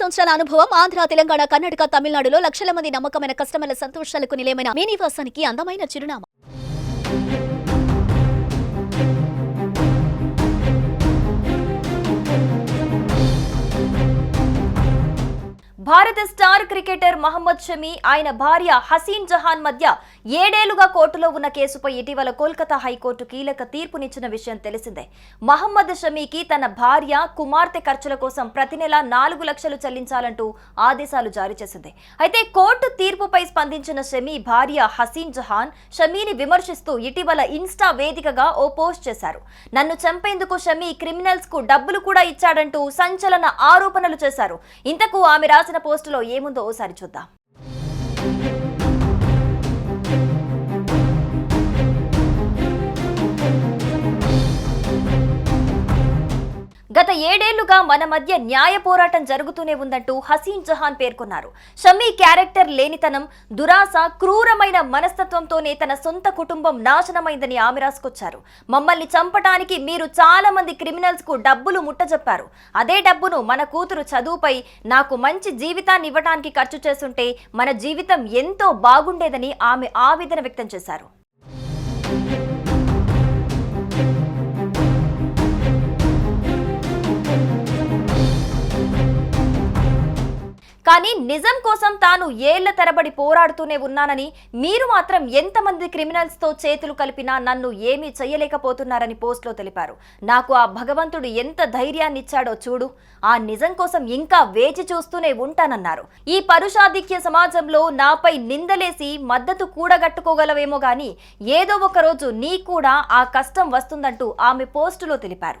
సంవత్సరాల అనుభవం ఆంధ్ర తెలంగాణ కర్ణాటక తమిళనాడులో లక్షల మంది నమ్మకమైన కస్టమర్ల సంతోషాలకు నిలయమైన మీ నివాసానికి అందమైన చిరునామా. భారత స్టార్ క్రికెటర్ మహమ్మద్ షమి ఆయన భార్య హసీన్ జహాన్ మధ్య ఏడేళ్ళుగా కోర్టులో ఉన్న కేసుపై ఇటీవల కోల్కతా హైకోర్టు కీలక తీర్పునిచ్చిన విషయం తెలిసిందే. మహమ్మద్ షమీకి తన భార్య కుమార్తె ఖర్చుల కోసం ప్రతి నెల నాలుగు లక్షలు చెల్లించాలంటూ ఆదేశాలు జారీ చేసింది. అయితే కోర్టు తీర్పుపై స్పందించిన షమీ భార్య హసీన్ జహాన్ షమీని విమర్శిస్తూ ఇటీవల ఇన్స్టా వేదికగా ఓ పోస్ట్ చేశారు. నన్ను చంపేందుకు షమీ క్రిమినల్స్కు డబ్బులు కూడా ఇచ్చాడంటూ సంచలన ఆరోపణలు చేశారు. ఇంతకు ఆమె రాసిన పోస్టులో ఏముందో ఓసారి చూద్దాం. గత ఏడేళ్ళుగా మన మధ్య న్యాయ పోరాటం జరుగుతూనే ఉందంటూ హసీన్ జహాన్ పేర్కొన్నారు. షమీ క్యారెక్టర్ లేనితనం దురాశ క్రూరమైన మనస్తత్వంతోనే తన సొంత కుటుంబం నాశనమైందని ఆమె రాసుకొచ్చారు. మమ్మల్ని చంపటానికి మీరు చాలా మంది క్రిమినల్స్కు డబ్బులు ముట్టజెప్పారు. అదే డబ్బును మన కూతురు చదువుపై నాకు మంచి జీవితాన్ని ఇవ్వడానికి ఖర్చు చేస్తుంటే మన జీవితం ఎంతో బాగుండేదని ఆమె ఆవేదన వ్యక్తం చేశారు. కానీ నిజం కోసం తాను ఏళ్ళ తరబడి పోరాడుతూనే ఉన్నానని మీరు మాత్రం ఎంతమంది క్రిమినల్స్తో చేతులు కలిపినా నన్ను ఏమీ చేయలేకపోతున్నారని పోస్ట్లో తెలిపారు. నాకు ఆ భగవంతుడు ఎంత ధైర్యాన్ని ఇచ్చాడో చూడు. ఆ నిజం కోసం ఇంకా వేచి చూస్తూనే ఉంటానన్నారు. ఈ పరుషాధిక్య సమాజంలో నాపై నిందలేసి మద్దతు కూడగట్టుకోగలవేమో గాని ఏదో ఒక రోజు నీ కూడా ఆ కష్టం వస్తుందంటూ ఆమె పోస్టులో తెలిపారు.